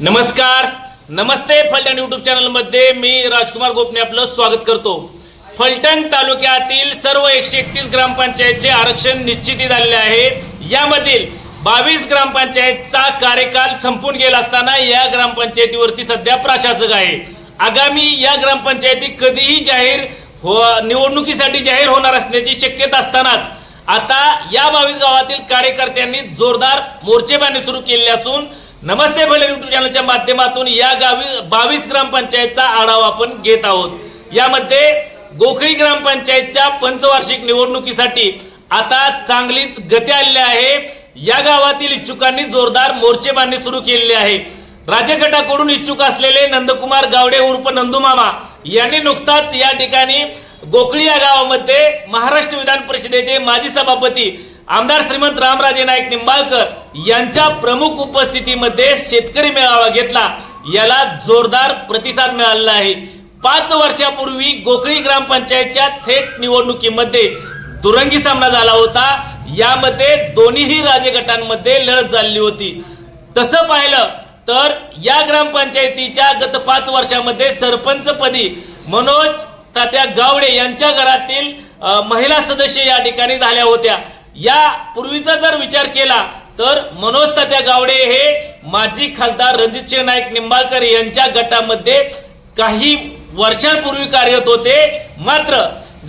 नमस्कार. नमस्ते फलटण युट्यूब चॅनलमध्ये मी राजकुमार गोपने आपलं स्वागत करतो. फलटण तालुक्यातील सर्व एकशे एकतीस ग्रामपंचायतचे आरक्षण निश्चिती झालेले आहे. यामधील बावीस ग्रामपंचायतचा कार्यकाल संपून गेला असताना या ग्रामपंचायतीवरती सध्या प्रशासक आहे. आगामी या ग्रामपंचायती कधीही जाहीर हो निवडणुकीसाठी जाहीर होणार असण्याची शक्यता असतानाच आता या बावीस गावातील कार्यकर्त्यांनी जोरदार मोर्चेबांधणी सुरू केली असून नमस्ते भले युट्यूब चॅनलच्या माध्यमातून या गावी बावीस ग्रामपंचायतचा आढावा आपण घेत आहोत. यामध्ये गोखळी ग्रामपंचायतच्या पंचवार्षिक निवडणुकीसाठी आता चांगलीच गती आलेली आहे. या गावातील इच्छुकांनी जोरदार मोर्चेबांधणी सुरू केलेली आहे. राज्यगटाकडून इच्छुक असलेले नंदकुमार गावडे उर्फ नंदुमामा यांनी नुकताच या ठिकाणी गोखळी या गावामध्ये महाराष्ट्र विधान परिषदेचे माजी सभापती आमदार श्रीमंत रामराजे नाईक निंबाळकर यांच्या प्रमुख उपस्थितीमध्ये शेतकरी मेळावा घेतला. याला जोरदार प्रतिसाद मिळालेला आहे. पाच वर्षापूर्वी गोखळी ग्रामपंचायतच्या थेट निवडणुकीमध्ये दुरंगी सामना झाला होता. यामध्ये दोन्हीही राजगटांमध्ये लढत झालेली होती. तसं पाहिलं तर या ग्रामपंचायतीच्या गत पाच वर्षामध्ये सरपंचपदी मनोज तात्या गावडे यांच्या घरातील महिला सदस्य या ठिकाणी झाल्या होत्या. या पूर्वीचा जर विचार केला तर मनोज तात्या गावडे हे माजी खासदार रणजितसिंह नाईक निंबाळकर यांच्या गटामध्ये काही वर्षांपूर्वी कार्यरत होते. मात्र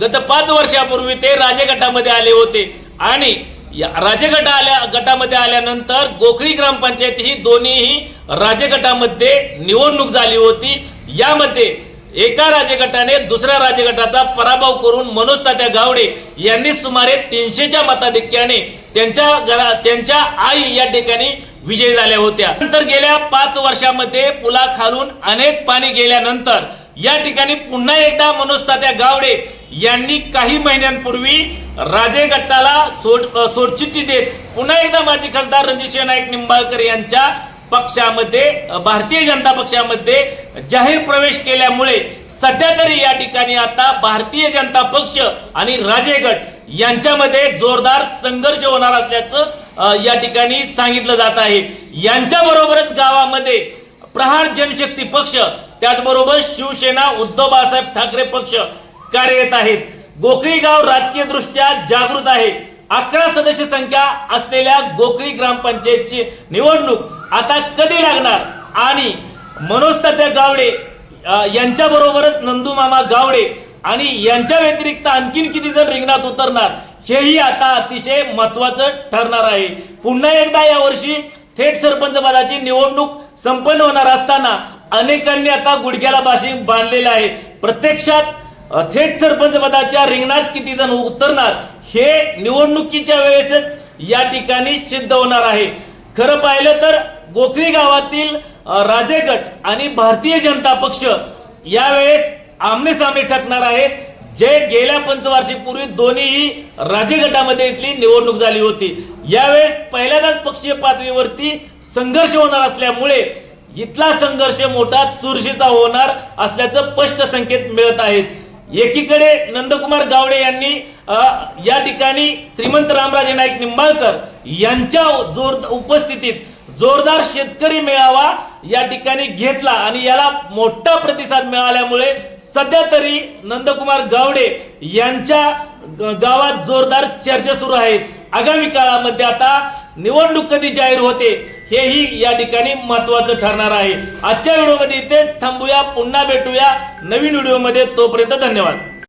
गत पाच वर्षापूर्वी ते राजगटामध्ये आले होते. आणि या राजगट आल्या गटामध्ये आल्यानंतर गोखळी ग्रामपंचायत ही दोन्हीही राजगटामध्ये निवडणूक झाली होती. यामध्ये एका राजगटाने दुसऱ्या राजगटाचा पराभव करून मनोज तात्या गावडे यांनी सुमारे तीनशेच्या मताधिक्याने त्यांच्या घरा त्यांच्या आई या ठिकाणी विजयी झाल्या होत्या. नंतर गेल्या पाच वर्षामध्ये पुलाखालून अनेक पाणी गेल्यानंतर या ठिकाणी पुन्हा एकदा मनोज तात्या गावडे यांनी काही महिन्यांपूर्वी राजे गटाला सोड सोडचिठ्ठी देत पुन्हा एकदा माजी खासदार रणजित नाईक निंबाळकर यांच्या पक्षामध्ये भारतीय जनता पक्षामध्ये जाहीर प्रवेश केल्यामुळे सध्या तरी या ठिकाणी आता भारतीय जनता पक्ष आणि राजे गट यांच्यामध्ये जोरदार संघर्ष होणार असल्याचं या ठिकाणी सांगितलं जात आहे. यांच्याबरोबरच गावामध्ये प्रहार जनशक्ती पक्ष त्याचबरोबर शिवसेना उद्धव बाळासाहेब ठाकरे पक्ष कार्यरत आहेत. गोखळी गाव राजकीय दृष्ट्या जागृत आहे. अकरा सदस्य संख्या असलेल्या गोकळी ग्रामपंचायतची निवडणूक आता कधी लागणार? आणि मनोज तात्या गावडे यांच्याबरोबरच नंदूमामा गावडे आणि यांच्या व्यतिरिक्त आणखीन किती जण रिंगणात उतरणार? हेही आता अतिशय महत्वाचं ठरणार आहे. पुन्हा एकदा यावर्षी थेट सरपंच पदाची निवडणूक संपन्न होणार असताना अनेकांनी आता गुडघ्याला बाशिंग बांधलेलं आहे. प्रत्यक्षात थेट सरपंच पदाच्या रिंगणात किती जण उतरणार? हे निवडणुकीच्या वेळेसच या ठिकाणी सिद्ध होणार आहे. खरं पाहिलं तर गोखरी गावातील राजे गट आणि भारतीय जनता पक्ष यावेळेस आमने सामने ठकणार आहेत. जे गेल्या पंचवार्षिकपूर्वी दोन्हीही राजे गटामध्ये इथली निवडणूक झाली होती. यावेळेस पहिल्यांदाच पक्षीय पातळीवरती संघर्ष होणार असल्यामुळे इथला संघर्ष मोठा चुरशीचा होणार असल्याचं स्पष्ट संकेत मिळत आहेत. एकीकडे नंदकुमार गावडे यांनी या ठिकाणी श्रीमंत रामराजे नाईक निंबाळकर यांच्या जोर उपस्थितीत जोरदार शेतकरी मेळावा या ठिकाणी घेतला आणि याला मोठा प्रतिसाद मिळाल्यामुळे सध्या तरी नंदकुमार गावडे यांच्या गावात जोरदार चर्चा सुरू आहेत. आगामी काळामध्ये आता निवडणूक कधी जाहीर होते हेही या ठिकाणी महत्वाचं ठरणार आहे. आजच्या व्हिडिओमध्ये इथेच थांबूया पुन्हा भेटूया नवीन व्हिडिओमध्ये. तोपर्यंत धन्यवाद.